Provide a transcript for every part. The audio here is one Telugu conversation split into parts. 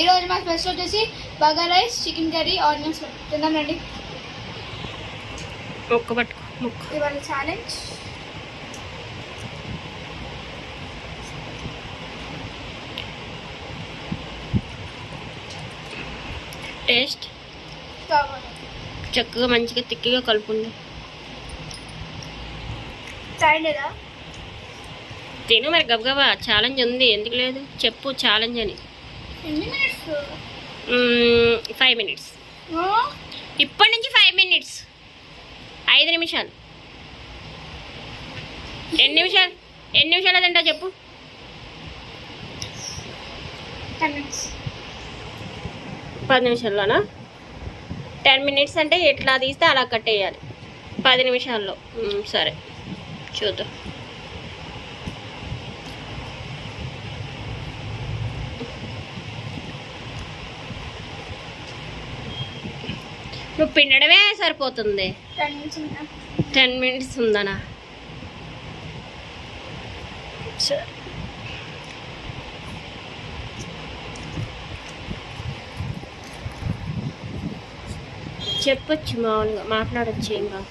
ఈరోజు మా స్పెషల్ వచ్చేసి బగా రైస్ చికెన్ కర్రీ ఆనియన్స్ తిందాం రండి. ముక్క పట్టుకో ముక్క. ఇవాళ ఛాలెంజ్ టేస్ట్? చక్కగా మంచిగా తిక్కిగా లేదా తిను మరి గబగబా. ఛాలెంజ్ ఉంది. ఎందుకు లేదు? చెప్పు ఛాలెంజ్ అని. ఫైవ్ మినిట్స్ ఇప్పటి నుంచి ఫైవ్ మినిట్స్ ఐదు నిమిషాలు. ఎన్ని నిమిషాలు? ఎన్ని నిమిషాలు తింటా చెప్పు. పది నిమిషాల్లోనా? టెన్ మినిట్స్ అంటే ఎట్లా తీస్తే అలా కట్టేయాలి పది నిమిషాల్లో. సరే. చూద్దాం. నువ్వు పిండడమే సరిపోతుంది. టెన్ మినిట్స్ ఉందనా? చెప్పొచ్చు మామూలుగా మాట్లాడచ్చు ఏం కాదు.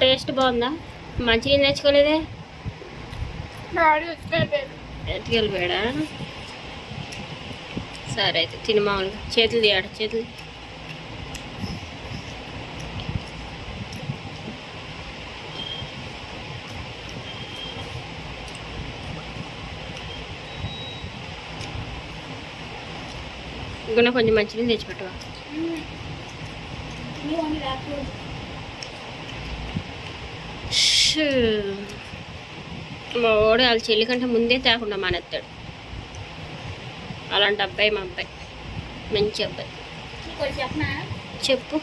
టేస్ట్ బాగుందా? మంచిగా వచ్చిపోయారు ఎత్తుకెళ్ళిపోయాడా సరే అయితే తిని మామూలుగా. చేతులు తీయాడు చేతులు. ఇంకా కొంచెం మంచినీళ్ళు తెచ్చిపెట్టవా. మా వాడు వాళ్ళ చెల్లి కంటే ముందే తేకుండా మానేస్తాడు అలాంటి అబ్బాయి మా అబ్బాయి. మంచి అబ్బాయి. చెప్పు.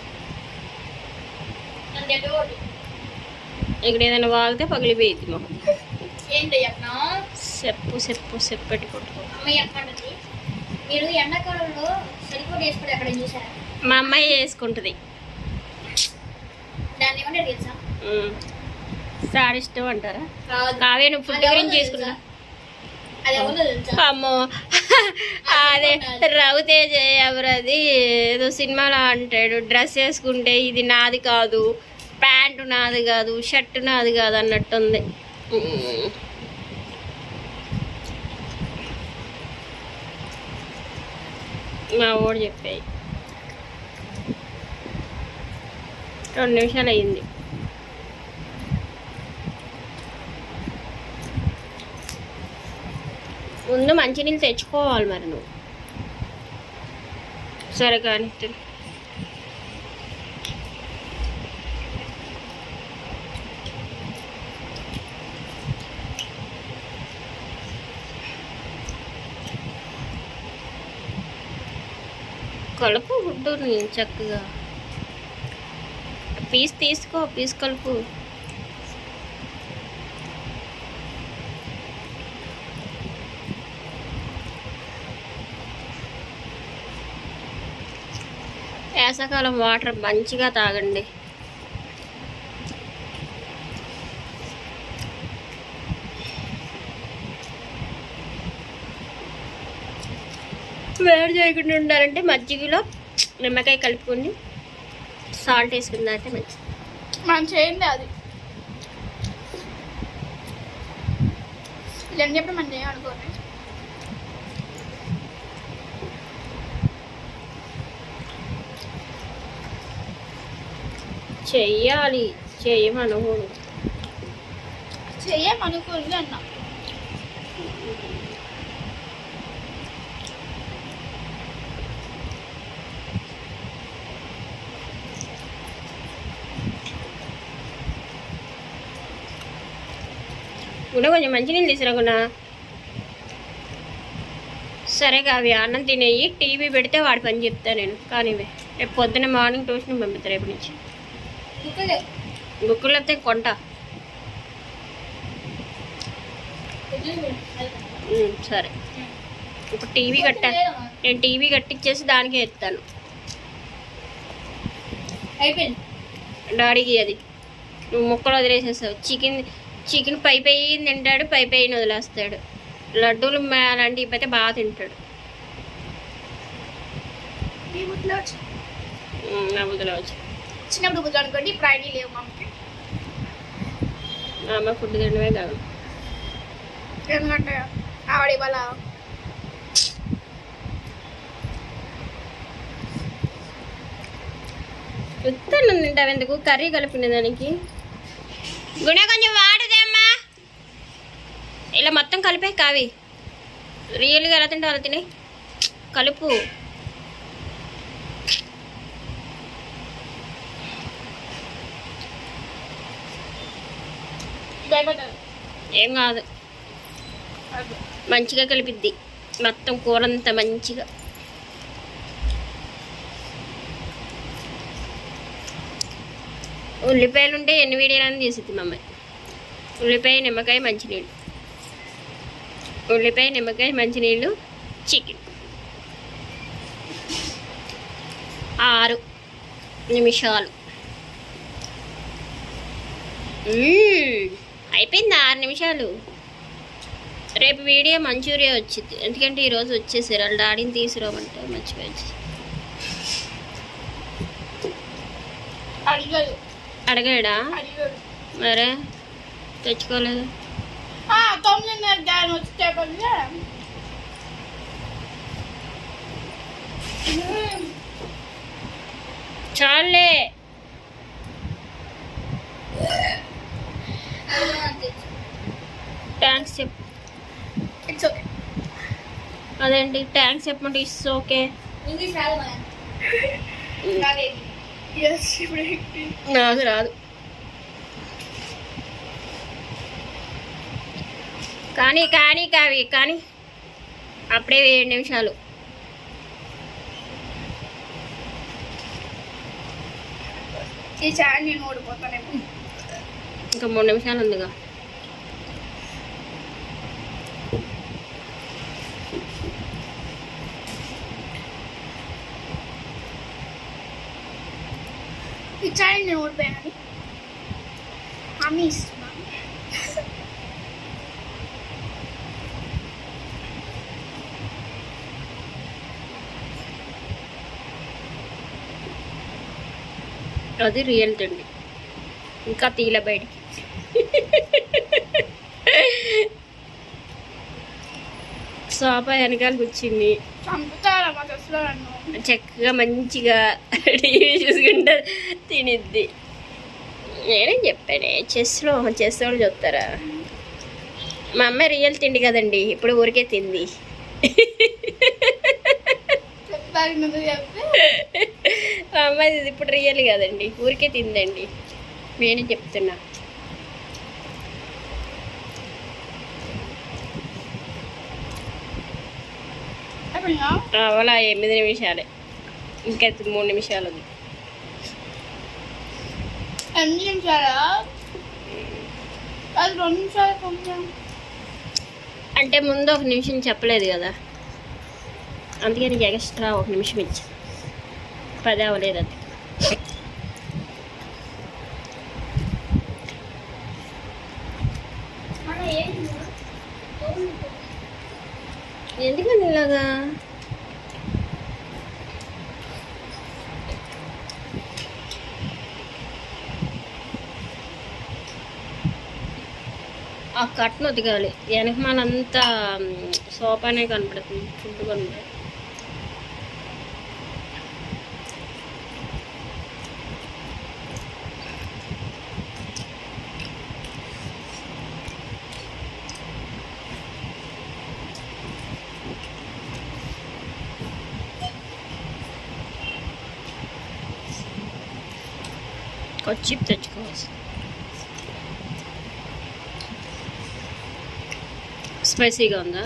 ఇక్కడ ఏదైనా వాగితే పగిలిపోయింది మాకు ఏంటో చెప్పనా? చెప్పు చెప్పు చెప్పటి కొట్టుకో. మీరు ఎండాకాలంలో సరిపోటు వేసుకోవడం ఎక్కడ చూసారా? మా అమ్మాయి వేసుకుంటుంది. దాన్ని ఏమంటారు తెలుసా? సారీ ఇష్టం అంటారా? కావే నువ్వు ఫుడ్ గురించి చేసుకున్నా అమ్మో. అదే రవితేజ ఎవరది ఏదో సినిమాలో అంటాడు డ్రెస్ వేసుకుంటే ఇది నాది కాదు ప్యాంటు నాది కాదు షర్ట్ నాది కాదు అన్నట్టుంది. మా ఓడి చెప్పాయి రెండు నిమిషాలు అయ్యింది ముందు మంచినీళ్ళు తెచ్చుకోవాలి మరి నువ్వు. సరే కానీ కలుపు గుడ్డుని చక్కగా. పీస్ తీసుకో పీస్ కలుపు వేసవకాలం వాటర్ మంచిగా తాగండి. వేడి చేయకుండా ఉండాలంటే మజ్జిగలో నిమ్మకాయ కలుపుకొని సాల్ట్ వేసుకుందా అంటే మంచిది. మనం చేయండి అది. ఇవన్నీ చెప్పి మనం చేయమనుకోండి చెయ్యాలి. చెయ్యమనుకోడు చెయ్యమనుకోండి అన్నా. కూడా కొంచెం మంచినీళ్ళు తీసుకురాకుండా సరే కావి అన్నం తినేయి టీవీ పెడితే వాడి పని చెప్తా నేను. కానీ రేపు పొద్దున్న మార్నింగ్ ట్యూషన్ పంపిస్తా రేపు నుంచి. బుక్కులు. వస్తే కొంట. సరే. ఇప్పుడు టీవీ కట్టా నేను టీవీ కట్టించేసి దానికే ఎత్తాను. డాడీకి అది. నువ్వు ముక్కలు వదిలేసేసావు. చికెన్ చికెన్ పై పై తింటాడు పై పైన వదిలేస్తాడు. లడ్డూలు అలాంటివి అయితే బాగా తింటాడు. చిన్నప్పుడు బుద్ధులు అనుకోండి ఇప్పుడు ఐడి లేవు మమ్మకి మా అమ్మ ఫుడ్ తినడమే కాదు. ఎందుకంటే ఆవిడ ఇవాళ తింటావు ఎందుకు కర్రీ కలిపిన దానికి. గుణ కొంచెం ఇలా మొత్తం కలిపే కావి. రియల్గా ఎలా తింటావు అలా తినే? కలుపు. ఏం కాదు. మంచిగా కలిపిద్ది. మొత్తం కూర అంతా మంచిగా. ఉల్లిపాయలు ఉంటే ఎన్ని వీడియోలని తీసిద్ది మమ్మల్ని ఉల్లిపాయ నిమ్మకాయ మంచినీళ్ళు. ఉల్లిపాయ నిమ్మకాయ మంచినీళ్ళు చికెన్. ఆరు నిమిషాలు. అయిపోయింది ఆరు నిమిషాలు? రేపు వీడియో మంచూరియా వచ్చింది. ఎందుకంటే ఈరోజు వచ్చేసారు. వాళ్ళ డాడీని తీసుకురామంటే మర్చిపోయి వచ్చేసి అడిగాడు? అడగాడా. అడిగాడు దాని వచ్చేటప్పటికే చాలే. థ్యాంక్స్ చెప్ ఇట్స్ ఓకే అదేంటి? థ్యాంక్స్ చెప్పమంటే ఇస్ ఓకే ఇంగ్లీష్ రాదు. నాకు రాదు. కానీ కానీ కావి కానీ. అప్పుడే ఏడు నిమిషాలు. ఇంకా మూడు నిమిషాలు ఉందిగా. ఈ ఛానల్ నేను ఓడిపోయానని హామీ ఇస్తున్నాను అది రియల్ తిండి. ఇంకా తీల బయటికి. సోఫా వెనకాల కూర్చుంది చక్కగా మంచిగా టీవీ చూసుకుంటా తినిద్ది. నేనేం చెప్పానే చెస్లో చెస్ వాళ్ళు చెప్తారా మా అమ్మ రియల్ తిండి కదండి ఇప్పుడు ఊరికే తింది. చెప్తారు నువ్వు చెప్తే మా అమ్మ ఇది ఇప్పుడు రియల్ కదండి. ఊరికే తిందండి. నేనే చెప్తున్నా. అలా ఎనిమిది నిమిషాలే. ఇంకా మూడు నిమిషాలు ఉంది. ఎన్ని నిమిషాలా? అది రెండు నిమిషాలు కొంచెం. అంటే ముందు ఒక నిమిషం చెప్పలేదు కదా. అందుకే నీకు ఎక్స్ట్రా ఒక నిమిషం ఇచ్చా పది అవ్వలేదు అది మన ఎందుకని ఇలాగా? ఆ కట్ను ఒదిగాలి వెనక మనంతా సోపానే కనపడుతుంది ఫుడ్ కనపడుతుంది. వచ్చి తెచ్చుకోవచ్చు స్పైసీగా ఉందా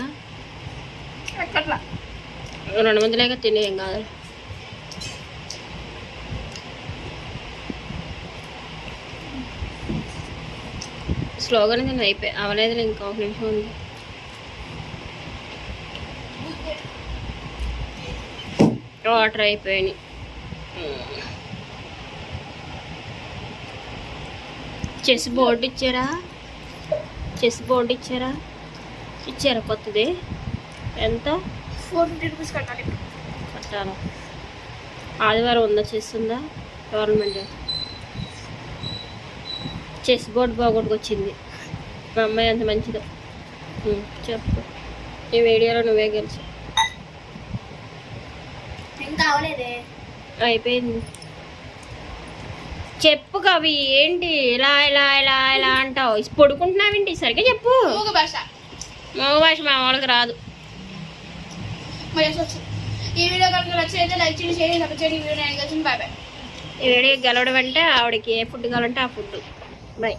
రెండు వందలేక తినేం కాదు స్లోగానే తిన్న అయిపోయి అవలేదు ఇంకా ఒక నిమిషం ఉంది వాటర్ అయిపోయినాయి చెస్ బోర్డు ఇచ్చారా? చెస్ బోర్డు ఇచ్చారా? ఇచ్చారా కొత్తది? ఎంత? ఫోర్ ఫిఫ్టీ రూపీస్ కట్టాలి. కట్టాలా? ఆదివారం ఉందా చేస్తుందా గవర్నమెంట్. జాబ్ చెస్ బోర్డు బాగొట్టుకొచ్చింది. మా అమ్మాయి అంత మంచిదో. చెప్పు. ఈ వీడియోలో నువ్వే గెలిచి. ఇంకా అవలేదే అయిపోయింది. చెప్పు కవి ఏంటి? ఇలా ఇలా ఇలా ఇలా అంటావు. ఇస్ పడుకుంటున్నావేంటి సరిగ్గా చెప్పు. మూగ భాష. మగ భాష మా వాళ్ళకి రాదు. మరి ఈ వీడియో కనుక నచ్చినైతే లైక్ చేయండి షేర్ చేయండి సబ్స్క్రైబ్ చేయండి వీడియో నేను కలిసి బాయ్ బాయ్ ఈ వేడికి గెలవడం అంటే ఆవిడకి ఏ ఫుడ్ కావాలంటే ఆ ఫుడ్. బై.